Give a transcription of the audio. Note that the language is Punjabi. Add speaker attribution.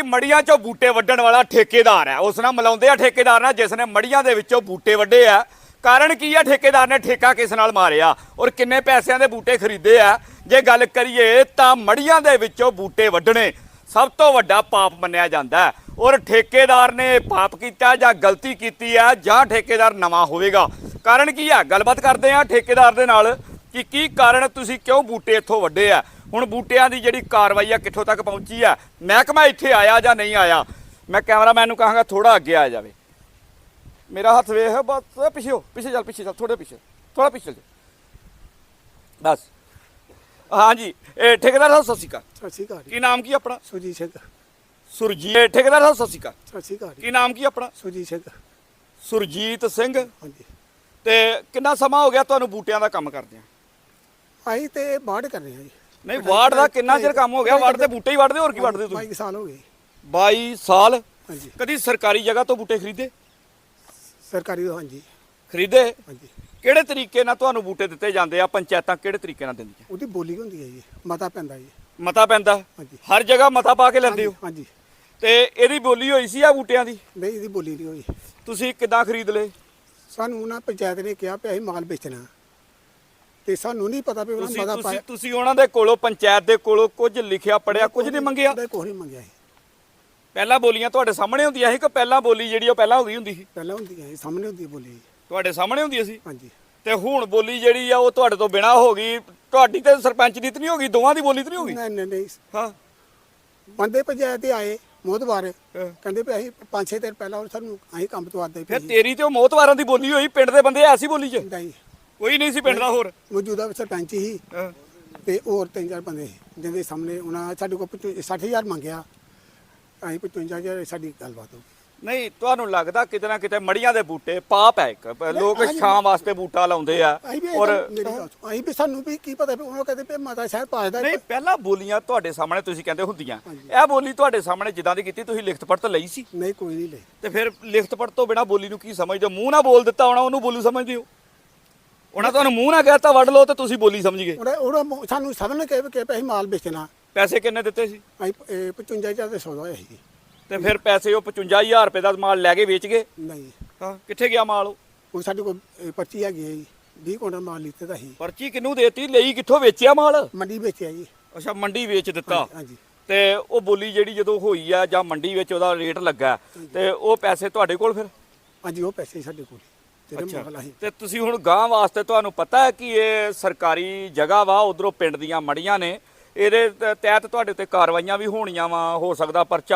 Speaker 1: ਕਿ ਮੜੀਆਂ 'ਚੋਂ ਬੂਟੇ ਵੱਢਣ ਵਾਲਾ ਠੇਕੇਦਾਰ ਹੈ। ਉਸ ਨਾਲ ਮਿਲਾਉਂਦੇ ਆ ਠੇਕੇਦਾਰ ਨਾਲ, ਜਿਸ ਨੇ ਮੜੀਆਂ ਦੇ ਵਿੱਚੋਂ ਬੂਟੇ ਵੱਢੇ ਆ। ਕਾਰਨ ਕੀ ਆ? ਠੇਕੇਦਾਰ ਨੇ ਠੇਕਾ ਕਿਸ ਨਾਲ ਮਾਰਿਆ? ਔਰ ਕਿੰਨੇ ਪੈਸਿਆਂ ਦੇ ਬੂਟੇ ਖਰੀਦੇ ਆ? ਜੇ ਗੱਲ ਕਰੀਏ ਤਾਂ ਮੜੀਆਂ ਦੇ ਵਿੱਚੋਂ ਬੂਟੇ ਵੱਢਣੇ ਸਭ ਤੋਂ ਵੱਡਾ ਪਾਪ ਮੰਨਿਆ ਜਾਂਦਾ ਹੈ। ਔਰ ਠੇਕੇਦਾਰ ਨੇ ਪਾਪ ਕੀਤਾ ਜਾਂ ਗਲਤੀ ਕੀਤੀ ਹੈ ਜਾਂ ਠੇਕੇਦਾਰ ਨਵਾਂ ਹੋਵੇਗਾ। ਕਾਰਨ ਕੀ ਹੈ ਗੱਲਬਾਤ ਕਰਦੇ ਆ ਠੇਕੇਦਾਰ ਦੇ ਨਾਲ ਕਿ ਕੀ ਕਾਰਨ ਤੁਸੀਂ ਕਿਉਂ ਬੂਟੇ ਇੱਥੋਂ ਵੱਡੇ ਆ? ਹੁਣ ਬੂਟਿਆਂ ਦੀ ਜਿਹੜੀ ਕਾਰਵਾਈ ਆ ਕਿੱਥੋਂ ਤੱਕ ਪਹੁੰਚੀ ਆ? ਮਹਿਕਮਾ ਇੱਥੇ ਆਇਆ ਜਾਂ ਨਹੀਂ ਆਇਆ? ਮੈਂ ਕੈਮਰਾਮੈਨ ਨੂੰ ਕਹਾਂਗਾ ਥੋੜਾ ਅੱਗੇ ਆ ਜਾਵੇ। ਮੇਰਾ ਹੱਥ ਵੇਖ ਬਸ ਪਿੱਛੇ ਹੋ ਪਿੱਛੇ ਚੱਲ ਪਿੱਛੇ ਚੱਲ ਥੋੜੇ ਪਿੱਛੇ ਥੋੜਾ ਪਿੱਛੇ ਚੱਲ। ਬਸ। ਹਾਂਜੀ ਇਹ ਠੇਕੇਦਾਰ ਸਾਹਿਬ ਸਤਿ ਸ਼੍ਰੀ ਅਕਾਲ।
Speaker 2: ਸਤਿ ਸ਼੍ਰੀ ਅਕਾਲ
Speaker 1: ਕੀ ਨਾਮ ਕੀ ਆਪਣਾ?
Speaker 2: ਸੁਰਜੀਤ ਸਿੰਘ।
Speaker 1: ਸੁਰਜੀਤ ਇਹ ਠੇਕੇਦਾਰ ਸਾਹਿਬ ਸਤਿ ਸ਼੍ਰੀ ਅਕਾਲ।
Speaker 2: ਸਤਿ ਸ਼੍ਰੀ ਅਕਾਲ
Speaker 1: ਕੀ ਨਾਮ ਕੀ ਆਪਣਾ?
Speaker 2: ਸੁਰਜੀਤ ਸਿੰਘ।
Speaker 1: ਸੁਰਜੀਤ ਸਿੰਘ।
Speaker 2: ਹਾਂਜੀ।
Speaker 1: ਤੇ ਕਿੰਨਾ ਸਮਾਂ ਹੋ ਗਿਆ ਤੁਹਾਨੂੰ ਬੂਟਿਆਂ ਦਾ ਕੰਮ ਕਰਦਿਆਂ?
Speaker 2: ਅਸੀਂ ਤੇ ਬਾੜ ਕਰ ਰਹੇ ਹਾਂ ਜੀ।
Speaker 1: ਨਹੀਂ ਵਾਰਡ ਦਾ ਕਿੰਨਾ ਚਿਰ ਕੰਮ ਹੋ ਗਿਆ? ਵਾਰਡ ਦੇ ਬੂਟੇ ਹੀ ਵੱਢਦੇ ਹੋਰ ਕੀ ਵੱਢਦੇ ਤੁਸੀਂ?
Speaker 2: 22 ਸਾਲ ਹੋ ਗਏ।
Speaker 1: 22 ਸਾਲ?
Speaker 2: ਹਾਂਜੀ।
Speaker 1: ਕਦੀ ਸਰਕਾਰੀ ਜਗ੍ਹਾ ਤੋਂ ਬੂਟੇ ਖਰੀਦੇ?
Speaker 2: ਸਰਕਾਰੀ ਹਾਂਜੀ।
Speaker 1: ਖਰੀਦੇ?
Speaker 2: ਹਾਂਜੀ।
Speaker 1: ਕਿਹੜੇ ਤਰੀਕੇ ਨਾਲ ਤੁਹਾਨੂੰ ਬੂਟੇ ਦਿੱਤੇ ਜਾਂਦੇ ਆ ਪੰਚਾਇਤਾਂ ਕਿਹੜੇ ਤਰੀਕੇ ਨਾਲ ਦਿੰਦੀਆਂ?
Speaker 2: ਉਹਦੀ ਬੋਲੀ ਹੁੰਦੀ ਹੈ ਜੀ ਮਤਾ ਪੈਂਦਾ ਜੀ।
Speaker 1: ਮਤਾ ਪੈਂਦਾ?
Speaker 2: ਹਾਂਜੀ।
Speaker 1: ਹਰ ਜਗ੍ਹਾ ਮਤਾ ਪਾ ਕੇ ਲੈਂਦੇ ਹੋ?
Speaker 2: ਹਾਂਜੀ
Speaker 1: ਤੇ ਇਹਦੀ ਬੋਲੀ ਹੋਈ ਸੀ ਆ ਬੂਟਿਆਂ ਦੀ?
Speaker 2: ਨਹੀਂ ਇਹਦੀ ਬੋਲੀ ਨਹੀਂ ਹੋਈ।
Speaker 1: ਤੁਸੀਂ ਕਿੱਦਾਂ ਖਰੀਦ ਲਏ?
Speaker 2: ਸਾਨੂੰ ਨਾ ਪੰਚਾਇਤ ਨੇ ਕਿਹਾ ਵੀ ਅਸੀਂ ਮਾਲ ਵੇਚਣਾ। ਤੇ ਸਾਨੂੰ ਨਹੀਂ ਪਤਾ ਵੀ ਉਹਨਾਂ
Speaker 1: ਤੁਸੀਂ
Speaker 2: ਮਤਾ
Speaker 1: ਤੁਸੀਂ
Speaker 2: ਪਾਇਆ।
Speaker 1: ਤੁਸੀਂ ਉਹਨਾਂ ਦੇ ਕੋਲੋਂ ਪੰਚਾਇਤ ਦੇ ਕੋਲੋਂ ਕੁਝ ਲਿਖਿਆ ਪੜਿਆ ਕੁਝ ਨਹੀਂ ਮੰਗਿਆ?
Speaker 2: ਕੁਛ ਨਹੀਂ ਮੰਗਿਆ ਸੀ
Speaker 1: ਪਹਿਲਾਂ ਬੋਲੀਆਂ ਤੁਹਾਡੇ ਸਾਹਮਣੇ ਹੁੰਦੀਆਂ ਸੀ ਕਿ ਪਹਿਲਾਂ ਬੋਲੀ ਜਿਹੜੀ ਉਹ ਪਹਿਲਾਂ ਹੋ ਗਈ ਹੁੰਦੀ ਸੀ?
Speaker 2: ਪਹਿਲਾਂ ਹੁੰਦੀ ਹੈ ਸਾਹਮਣੇ ਹੁੰਦੀ ਹੈ ਬੋਲੀ
Speaker 1: ਤੁਹਾਡੇ ਸਾਹਮਣੇ ਹੁੰਦੀ ਸੀ?
Speaker 2: ਹਾਂਜੀ।
Speaker 1: ਤੇ ਹੁਣ ਬੋਲੀ ਜਿਹੜੀ ਆ ਉਹ ਤੁਹਾਡੇ ਤੋਂ ਬਿਨਾ ਹੋ ਗਈ। ਤੁਹਾਡੀ ਤੇ ਸਰਪੰਚ ਦੀ ਤੇ ਨਹੀਂ ਹੋ ਗਈ ਦੋਵਾਂ ਦੀ ਬੋਲੀ ਤੇ ਨਹੀਂ ਹੋ ਗਈ?
Speaker 2: ਨਹੀਂ ਨਹੀਂ ਨਹੀਂ।
Speaker 1: ਹਾਂ।
Speaker 2: ਬੰਦੇ ਪੰਚਾਇਤ ਤੇ ਆਏ ਮੋਦਵਾਰ
Speaker 1: ਹਾਂ।
Speaker 2: ਕਹਿੰਦੇ ਵੀ ਅਸੀਂ ਪੰਜ ਛੇ ਦਿਨ ਪਹਿਲਾਂ ਸਾਨੂੰ ਅਸੀਂ ਕੰਮ ਤੋਂ ਆਦੇ
Speaker 1: ਫਿਰ ਤੇਰੀ ਤੇ ਉਹ ਮੋਤਵਾਰਾਂ ਦੀ ਬੋਲੀ ਹੋਈ ਪਿੰਡ ਦੇ ਬੰਦੇ ਐਸੀ ਬੋਲੀ 'ਚ?
Speaker 2: ਨਹੀਂ।
Speaker 1: ਕੋਈ ਨਹੀਂ ਸੀ ਪਿੰਡ ਦਾ ਹੋਰ।
Speaker 2: ਮੌਜੂਦਾ ਸਰਪੰਚ ਹੀ
Speaker 1: ਹਾਂ।
Speaker 2: ਤੇ ਹੋਰ ਤਿੰਨ ਚਾਰ ਬੰਦੇ ਜਿਹਦੇ ਸਾਹਮਣੇ ਉਹਨਾਂ ਸਾਡੇ ਕੋਲ 60000 ਮੰਗਿਆ। ਅਸੀਂ 55000 ਸਾਡੀ ਗੱਲਬਾਤ ਹੋ ਗਈ।
Speaker 1: ਨਹੀਂ ਤੁਹਾਨੂੰ ਲੱਗਦਾ ਕਿਤੇ ਨਾ ਕਿਤੇ ਮੜੀਆਂ ਦੇ ਬੂਟੇ ਪਾਪ ਹੈ ਇੱਕ। ਲੋਕ
Speaker 2: ਹਾਂਜੀ।
Speaker 1: ਛਾਂ ਵਾਸਤੇ ਬੂਟਾ ਲਾਉਂਦੇ ਆ
Speaker 2: ਅਸੀਂ ਵੀ
Speaker 1: ਔਰ
Speaker 2: ਮੇਰੀ ਗੱਲ ਸੁਣੋ, ਅਸੀਂ ਵੀ ਸਾਨੂੰ ਵੀ ਕੀ ਪਤਾ ਵੀ ਉਹਨਾਂ ਕਹਿੰਦੇ ਵੀ ਮਾਤਾ ਸ਼ਾਇਦ ਪਾਜਦਾ
Speaker 1: ਨਹੀਂ ਪਹਿਲਾਂ ਬੋਲੀਆਂ ਤੁਹਾਡੇ ਸਾਹਮਣੇ ਤੁਸੀਂ ਕਹਿੰਦੇ ਹੁੰਦੀਆਂ। ਇਹ ਬੋਲੀ ਤੁਹਾਡੇ ਸਾਹਮਣੇ ਜਿੱਦਾਂ ਦੀ ਕੀਤੀ ਤੁਸੀਂ ਲਿਖਤ ਪੜਤ ਲਈ ਸੀ।
Speaker 2: ਨਹੀਂ ਕੋਈ ਨਹੀਂ ਲੈ
Speaker 1: ਤੇ ਫਿਰ ਲਿਖਤ ਪੜਤ ਤੋਂ ਬਿਨਾ ਬੋਲੀ ਨੂੰ ਕੀ ਸਮਝਦੇ ਹੋ? ਮੂੰਹ ਨਾਲ ਬੋਲ ਦਿੱਤਾ ਹੋਣਾ ਉਹਨੂੰ ਬੋਲੀ ਸਮਝਦੇ ਹੋ? ਉਹਨਾਂ ਤੁਹਾਨੂੰ ਮੂੰਹ ਨਾਲ ਕਹਿਤਾ ਵੱਢ ਲਓ ਤੇ ਤੁਸੀਂ ਬੋਲੀ ਸਮਝ ਗਏ।
Speaker 2: ਉਹਦਾ ਉਹਦਾ ਸਾਨੂੰ ਸਭ ਨੇ ਕਿਹਾ ਵੀ ਕਿ ਅਸੀਂ ਮਾਲ ਵੇਚਣਾ।
Speaker 1: ਪੈਸੇ ਕਿੰਨੇ ਦਿੱਤੇ ਸੀ?
Speaker 2: ਅਸੀਂ 55000 ਦੇ ਸੌਦਾ ਹੋਇਆ ਸੀ।
Speaker 1: ਤੇ ਫਿਰ ਪੈਸੇ ਉਹ 55000 ਰੁਪਏ ਦਾ ਮਾਲ ਲੈ ਕੇ ਵੇਚ ਗਏ?
Speaker 2: ਨਹੀਂ।
Speaker 1: ਹਾਂ ਕਿੱਥੇ ਗਿਆ ਮਾਲ ਉਹ?
Speaker 2: ਉਹ ਸਾਡੇ ਕੋਲ ਇਹ ਪਰਚੀ ਹੈਗੀ ਹੈ ਜੀ। 20 ਕੁਇੰਟਲ ਮਾਲ ਲਿੱਤੇ ਦਾ ਸੀ।
Speaker 1: ਪਰਚੀ ਕਿੰਨੂੰ ਦੇਤੀ? ਲਈ ਕਿੱਥੋਂ ਵੇਚਿਆ ਮਾਲ?
Speaker 2: ਮੰਡੀ ਵੇਚਿਆ ਜੀ।
Speaker 1: ਅੱਛਾ ਮੰਡੀ ਵੇਚ ਦਿੱਤਾ।
Speaker 2: ਹਾਂਜੀ
Speaker 1: ਤੇ ਉਹ ਬੋਲੀ ਜਿਹੜੀ ਜਦੋਂ ਹੋਈ ਆ ਜਾਂ ਮੰਡੀ ਵਿੱਚ ਉਹਦਾ ਰੇਟ ਲੱਗਾ ਤੇ ਉਹ ਪੈਸੇ ਤੁਹਾਡੇ ਕੋਲ ਫਿਰ?
Speaker 2: ਹਾਂਜੀ ਉਹ ਪੈਸੇ ਸਾਡੇ ਕੋਲ। ਤੇਰੇ
Speaker 1: ਤੇ ਤੁਸੀਂ ਹੁਣ ਗਾਂ ਵਾਸਤੇ ਤੁਹਾਨੂੰ ਪਤਾ ਹੈ ਕਿ ਇਹ ਸਰਕਾਰੀ ਜਗ੍ਹਾ ਵਾ ਉਧਰੋਂ ਪਿੰਡ ਦੀਆਂ ਮੜੀਆਂ ਨੇ। ਇਹਦੇ ਤਹਿਤ ਤੁਹਾਡੇ ਉੱਤੇ ਕਾਰਵਾਈਆਂ ਵੀ ਹੋਣੀਆਂ ਵਾ ਹੋ ਸਕਦਾ ਪਰਚਾ